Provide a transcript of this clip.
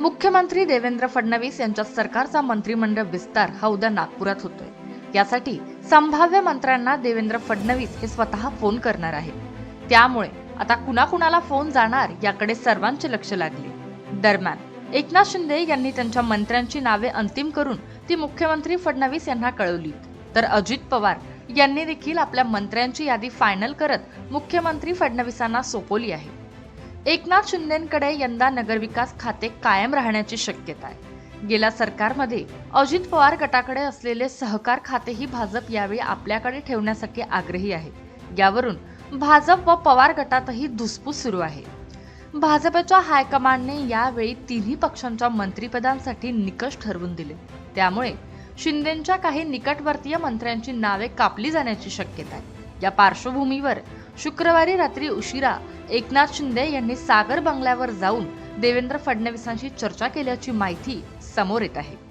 मुख्यमंत्री देवेंद्र फडणवीस यांच्या सरकारचा मंत्रिमंडळ विस्तार हा उद्या नागपुरात होतोय. यासाठी संभाव्य मंत्र्यांना देवेंद्र फडणवीस हे स्वतः फोन करणार आहेत. त्यामुळे आता कुणाकुणाला फोन जाणार याकडे सर्वांचे लक्ष लागले. दरम्यान एकनाथ शिंदे यांनी त्यांच्या मंत्र्यांची नावे अंतिम करून ती मुख्यमंत्री फडणवीस यांना कळवली. तर अजित पवार यांनी देखील आपल्या मंत्र्यांची यादी फायनल करत मुख्यमंत्री फडणवीसांना सोपवली आहे. एकनाथ शिंदेकडे यंदा नगरविकास खाते कायम राहण्याची शक्यता आहे. गेल्या सरकारमध्ये अजित पवार गटाकडे असलेले सहकार खातेही भाजप यावेळी आपल्याकडे ठेवण्यासाठी आग्रही आहे. यावरून भाजप व पवार गटातही धुसफूस सुरू आहे. भाजपच्या हायकमांडने यावेळी तिन्ही पक्षांच्या मंत्रिपदांसाठी निकष ठरवून दिले. त्यामुळे शिंदेच्या काही निकटवर्तीय मंत्र्यांची नावे कापली जाण्याची शक्यता आहे. या पार्श्वभूमीवर शुक्रवारी रात्री उशिरा एकनाथ शिंदे यांनी सागर बंगल्यावर जाऊन देवेंद्र फडणवीसांशी चर्चा केल्याची माहिती समोर येत आहे.